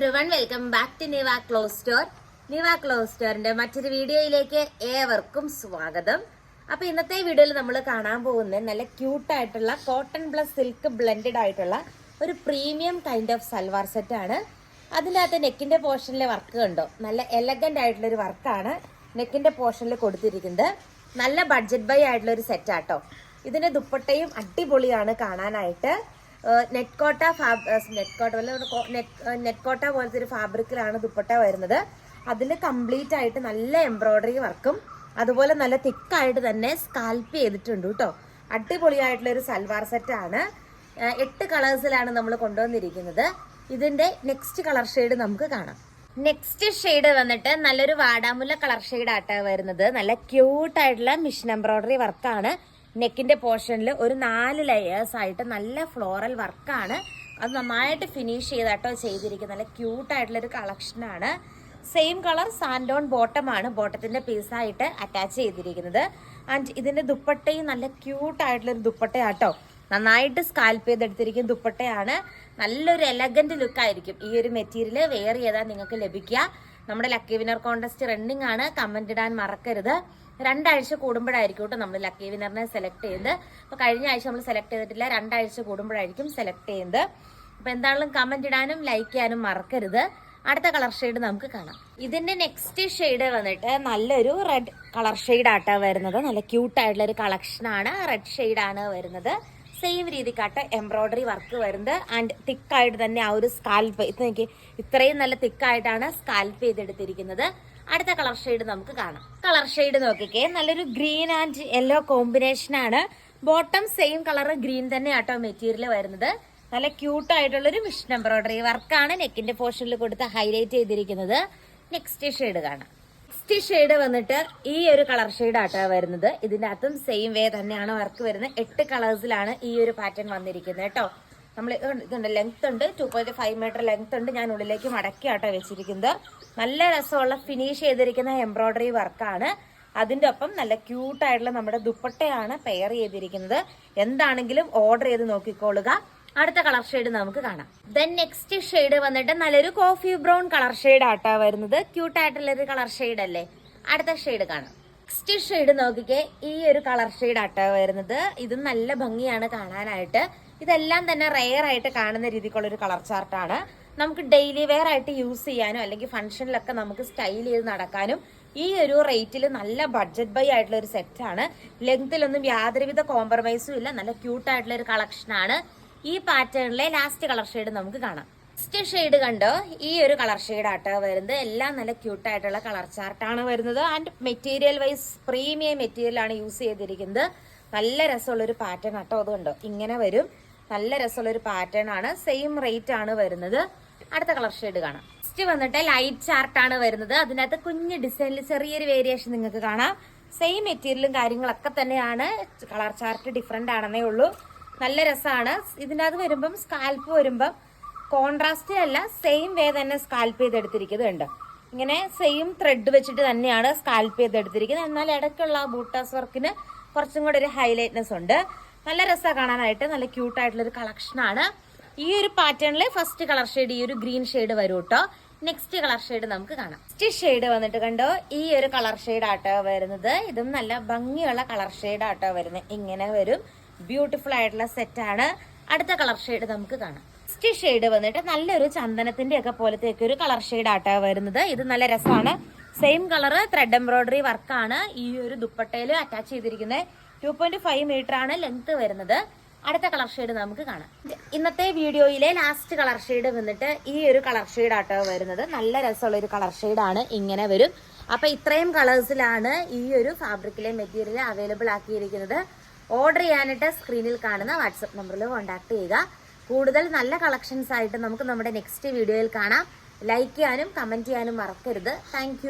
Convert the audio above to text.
Every one welcome back to Niva clothes store Niva clothes സ്റ്റോറിന്റെ മറ്റൊരു വീഡിയോയിലേക്ക് ഏവർക്കും സ്വാഗതം. അപ്പൊ ഇന്നത്തെ വീഡിയോയിൽ നമ്മൾ കാണാൻ പോകുന്നത് നല്ല ക്യൂട്ട് ആയിട്ടുള്ള കോട്ടൺ പ്ലസ് സിൽക്ക് ബ്ലെൻഡഡ് ആയിട്ടുള്ള ഒരു premium kind of salwar set ആണ്. അതിന്റെ അകത്ത് നെക്കിന്റെ പോർഷനിലെ വർക്ക് കണ്ടോ? നല്ല എലഗന്റ് ആയിട്ടുള്ള ഒരു വർക്കാണ് നെക്കിന്റെ പോർഷനിൽ കൊടുത്തിരിക്കുന്നത്. നല്ല ബഡ്ജറ്റ് ബൈ ആയിട്ടുള്ള ഒരു സെറ്റ് ആട്ടോ. ഇതിന്റെ ദുപ്പട്ടയും അടിപൊളിയാണ് കാണാനായിട്ട്. നെറ്റ് കോട്ട ഫാബ് നെറ്റ് കോട്ട നെറ്റ് കോട്ട പോലത്തെ ഒരു ഫാബ്രിക്കിലാണ് ദുപ്പട്ട വരുന്നത്. അതിൽ കംപ്ലീറ്റ് ആയിട്ട് നല്ല എംബ്രോയ്ഡറി വർക്കും അതുപോലെ നല്ല തിക്കായിട്ട് തന്നെ സ്കാൽപ്പ് ചെയ്തിട്ടുണ്ട് കേട്ടോ. അടിപൊളിയായിട്ടുള്ള ഒരു സൽവാർ സെറ്റ് ആണ്. എട്ട് കളേഴ്സിലാണ് നമ്മൾ കൊണ്ടുവന്നിരിക്കുന്നത്. ഇതിന്റെ നെക്സ്റ്റ് കളർ ഷെയ്ഡ് നമുക്ക് കാണാം. നെക്സ്റ്റ് ഷെയ്ഡ് വന്നിട്ട് നല്ലൊരു വാടാമുല്ല കളർ ഷെയ്ഡ് ആട്ടാ വരുന്നത്. നല്ല ക്യൂട്ട് ആയിട്ടുള്ള മിഷൻ എംബ്രോയ്ഡറി വർക്കാണ് നെക്കിന്റെ പോർഷനിൽ ഒരു നാല് ലെയേഴ്സ് ആയിട്ട് നല്ല ഫ്ലോറൽ വർക്കാണ് അത് നന്നായിട്ട് ഫിനിഷ് ചെയ്താട്ടോ ചെയ്തിരിക്കുന്നത്. നല്ല ക്യൂട്ടായിട്ടുള്ളൊരു കളക്ഷനാണ് സെയിം കളർ സാൻഡോൺ ബോട്ടം ആണ്. ബോട്ടത്തിന്റെ പീസായിട്ട് അറ്റാച്ച് ചെയ്തിരിക്കുന്നത്. ആൻഡ് ഇതിന്റെ ദുപ്പട്ടയും നല്ല ക്യൂട്ടായിട്ടുള്ളൊരു ദുപ്പട്ടയാട്ടോ. നന്നായിട്ട് സ്കാൽപ്പ് ചെയ്തെടുത്തിരിക്കുന്ന ദുപ്പട്ടയാണ്. നല്ലൊരു എലഗന്റ് ലുക്കായിരിക്കും ഈ ഒരു മെറ്റീരിയൽ വെയർ ചെയ്താൽ നിങ്ങൾക്ക് ലഭിക്കുക. നമ്മുടെ ലക്കി വിനർ കോൺടെസ്റ്റ് റണ്ണിംഗ് ആണ്. കമന്റ് ഇടാൻ മറക്കരുത്. രണ്ടാഴ്ച കൂടുമ്പോഴായിരിക്കും കേട്ടോ നമ്മൾ ലക്കി വിനറിനെ സെലക്ട് ചെയ്ത് അപ്പൊ കഴിഞ്ഞ ആഴ്ച നമ്മൾ സെലക്ട് ചെയ്തിട്ടില്ല. രണ്ടാഴ്ച കൂടുമ്പോഴായിരിക്കും സെലക്ട് ചെയ്യുന്നത്. അപ്പൊ എന്താണെങ്കിലും കമന്റ് ഇടാനും ലൈക്ക് ചെയ്യാനും മറക്കരുത്. അടുത്ത കളർ ഷെയ്ഡ് നമുക്ക് കാണാം. ഇതിന്റെ നെക്സ്റ്റ് ഷെയ്ഡ് വന്നിട്ട് നല്ലൊരു റെഡ് കളർ ഷെയ്ഡ് ആട്ടാ വരുന്നത്. നല്ല ക്യൂട്ടായിട്ടുള്ള ഒരു കളക്ഷൻ ആണ്. റെഡ് ഷെയ്ഡ് ആണ് വരുന്നത്. സെയിം രീതിക്കാട്ട് എംബ്രോയിഡറി വർക്ക് വരുന്നത്. ആൻഡ് തിക്കായിട്ട് തന്നെ ആ ഒരു സ്കാൽപ്പ് ഇത് നോക്കി ഇത്രയും നല്ല തിക്കായിട്ടാണ് സ്കാൽപ്പ് ചെയ്തെടുത്തിരിക്കുന്നത്. അടുത്ത കളർ ഷെയ്ഡ് നമുക്ക് കാണാം. കളർ ഷെയ്ഡ് നോക്കിക്കേ നല്ലൊരു ഗ്രീൻ ആൻഡ് യെല്ലോ കോമ്പിനേഷൻ ആണ്. ബോട്ടം സെയിം കളർ ഗ്രീൻ തന്നെ ആട്ടോ മെറ്റീരിയൽ വരുന്നത്. നല്ല ക്യൂട്ട് ആയിട്ടുള്ള ഒരു മിഷൻ എംബ്രോയിഡറി വർക്കാണ് നെക്കിന്റെ പോർഷനിൽ കൊടുത്ത് ഹൈലൈറ്റ് ചെയ്തിരിക്കുന്നത്. നെക്സ്റ്റ് ഷെയ്ഡ് കാണാം. നെക്സ്റ്റ് ഷെയ്ഡ് വന്നിട്ട് ഈ ഒരു കളർ ഷെയ്ഡ് ആട്ടോ വരുന്നത്. ഇതിന്റെ അകത്തും സെയിം വേ തന്നെയാണ് വർക്ക് വരുന്നത്. എട്ട് കളേഴ്സിലാണ് ഈ ഒരു പാറ്റേൺ വന്നിരിക്കുന്നത് കേട്ടോ. നമ്മൾ ഇതുണ്ട് ലെങ്ത് ഉണ്ട്. Two point five metre length ഉണ്ട്. ഞാൻ ഉള്ളിലേക്ക് മടക്കി ആട്ടോ വെച്ചിരിക്കുന്നത്. നല്ല രസമുള്ള ഫിനിഷ് ചെയ്തിരിക്കുന്ന എംബ്രോയ്ഡറി വർക്കാണ് അതിന്റെ ഒപ്പം നല്ല ക്യൂട്ടായിട്ടുള്ള നമ്മുടെ ദുപ്പട്ടയാണ് പെയർ ചെയ്തിരിക്കുന്നത്. എന്താണെങ്കിലും ഓർഡർ ചെയ്ത് നോക്കിക്കോളുക അടുത്ത കളർ ഷെയ്ഡ് നമുക്ക് കാണാം. ദെൻ നെക്സ്റ്റ് ഷെയ്ഡ് വന്നിട്ട് നല്ലൊരു കോഫി ബ്രൗൺ കളർ ഷെയ്ഡ് ആട്ടാ വരുന്നത്. ക്യൂട്ടായിട്ടുള്ളൊരു കളർ ഷെയ്ഡ് അല്ലേ? അടുത്ത ഷെയ്ഡ് കാണാം. നെക്സ്റ്റ് ഷെയ്ഡ് നോക്കിക്കേ ഈ ഒരു കളർ ഷെയ്ഡ് ആട്ടാ വരുന്നത്. ഇത് നല്ല ഭംഗിയാണ് കാണാനായിട്ട്. ഇതെല്ലാം തന്നെ റെയർ ആയിട്ട് കാണുന്ന രീതിക്കുള്ള ഒരു കളർ ചാർട്ടാണ് നമുക്ക് ഡെയിലി വെയർ ആയിട്ട് യൂസ് ചെയ്യാനും അല്ലെങ്കിൽ ഫംഗ്ഷനിലൊക്കെ നമുക്ക് സ്റ്റൈൽ ചെയ്ത് നടക്കാനും ഈ ഒരു റേറ്റിൽ നല്ല ബഡ്ജറ്റ് ബൈ ആയിട്ടുള്ള ഒരു സെറ്റാണ് ലെങ്തിലൊന്നും യാതൊരുവിധ കോംപ്രമൈസും ഇല്ല. നല്ല ക്യൂട്ടായിട്ടുള്ള ഒരു കളക്ഷനാണ് ഈ പാറ്റേണിലെ ലാസ്റ്റ് കളർ ഷെയ്ഡ് നമുക്ക് കാണാം. നെക്സ്റ്റ് ഷെയ്ഡ് കണ്ടോ ഈ ഒരു കളർ ഷെയ്ഡ് ആട്ടോ വരുന്നത്. എല്ലാം നല്ല ക്യൂട്ടായിട്ടുള്ള കളർ ചാർട്ടാണ് വരുന്നത്. And material wise premium material ആണ് യൂസ് ചെയ്തിരിക്കുന്നത്. നല്ല രസമുള്ളൊരു പാറ്റേൺ ആട്ടോ അതുകൊണ്ടോ ഇങ്ങനെ വരും. നല്ല രസമുള്ളൊരു പാറ്റേൺ ആണ്. സെയിം റേറ്റ് ആണ് വരുന്നത്. അടുത്ത കളർ ഷെയ്ഡ് കാണാം. നെക്സ്റ്റ് വന്നിട്ട് ലൈറ്റ് ചാർട്ടാണ് വരുന്നത്. അതിനകത്ത് കുഞ്ഞ് ഡിസൈനിൽ ചെറിയൊരു വേരിയേഷൻ നിങ്ങൾക്ക് കാണാം. സെയിം മെറ്റീരിയലും കാര്യങ്ങളൊക്കെ തന്നെയാണ്. കളർ ചാർട്ട് ഡിഫറെന്റ് ആണെന്നേ ഉള്ളൂ. നല്ല രസമാണ്. ഇതിനകത്ത് വരുമ്പം സ്കാൽപ്പ് വരുമ്പം കോൺട്രാസ്റ്റിലല്ല സെയിം വേ തന്നെ സ്കാൽപ്പ് ചെയ്തെടുത്തിരിക്കുന്നത് ഉണ്ട് ഇങ്ങനെ സെയിം ത്രെഡ് വെച്ചിട്ട് തന്നെയാണ് സ്കാൽപ്പ് ചെയ്തെടുത്തിരിക്കുന്നത്. എന്നാൽ ഇടയ്ക്കുള്ള ആ ബൂട്ടാസ് വർക്കിന് കുറച്ചും കൂടെ ഒരു ഹൈലൈറ്റ്നെസ് ഉണ്ട്. നല്ല രസമാണ് കാണാനായിട്ട്. നല്ല ക്യൂട്ടായിട്ടുള്ളൊരു കളക്ഷനാണ് ഈ ഒരു പാറ്റേണിൽ ഫസ്റ്റ് കളർ ഷെയ്ഡ് ഈ ഒരു ഗ്രീൻ ഷെയ്ഡ് വരും കേട്ടോ നെക്സ്റ്റ് കളർ ഷെയ്ഡ് നമുക്ക് കാണാം. നെക്സ്റ്റ് ഷെയ്ഡ് വന്നിട്ട് കണ്ടോ? ഈ ഒരു കളർ ഷെയ്ഡ് ആട്ടോ വരുന്നത്. ഇതും നല്ല ഭംഗിയുള്ള കളർ ഷെയ്ഡ് ആട്ടോ വരുന്നത്. ഇങ്ങനെ വരും. ബ്യൂട്ടിഫുൾ ആയിട്ടുള്ള സെറ്റ് ആണ്. അടുത്ത കളർ ഷെയ്ഡ് നമുക്ക് കാണാം. ഫസ്റ്റ് ഷെയ്ഡ് വന്നിട്ട് നല്ലൊരു ചന്ദനത്തിന്റെ ഒക്കെ പോലത്തെ ഒരു കളർ ഷെയ്ഡ് ആട്ടോ വരുന്നത്. ഇത് നല്ല രസമാണ്. സെയിം കളർ ത്രെഡ് എംബ്രോയിഡറി വർക്കാണ് ഈ ഒരു ദുപ്പട്ടയിൽ അറ്റാച്ച് ചെയ്തിരിക്കുന്നത് ടു പോയിന്റ് ഫൈവ് മീറ്റർ ആണ് ലെങ്ത് വരുന്നത്. അടുത്ത കളർ ഷെയ്ഡ് നമുക്ക് കാണാം. ഇന്നത്തെ വീഡിയോയിലെ ലാസ്റ്റ് കളർ ഷെയ്ഡ് വന്നിട്ട് ഈ ഒരു കളർ ഷെയ്ഡ് ആട്ടോ വരുന്നത്. നല്ല രസമുള്ള ഒരു കളർ ഷെയ്ഡാണ് ഇങ്ങനെ വരും. അപ്പൊ ഇത്രയും കളേഴ്സിലാണ് ഈ ഒരു ഫാബ്രിക്കിലെ മെറ്റീരിയൽ അവൈലബിൾ ആക്കിയിരിക്കുന്നത്. ഓർഡർ ചെയ്യാനായിട്ട് സ്ക്രീനിൽ കാണുന്ന വാട്സപ്പ് നമ്പറിൽ കോൺടാക്ട് ചെയ്യുക. കൂടുതൽ നല്ല കളക്ഷൻസ് ആയിട്ട് നമുക്ക് നമ്മുടെ നെക്സ്റ്റ് വീഡിയോയിൽ കാണാം. ലൈക്ക് ചെയ്യാനും കമന്റ് ചെയ്യാനും മറക്കരുത്. താങ്ക്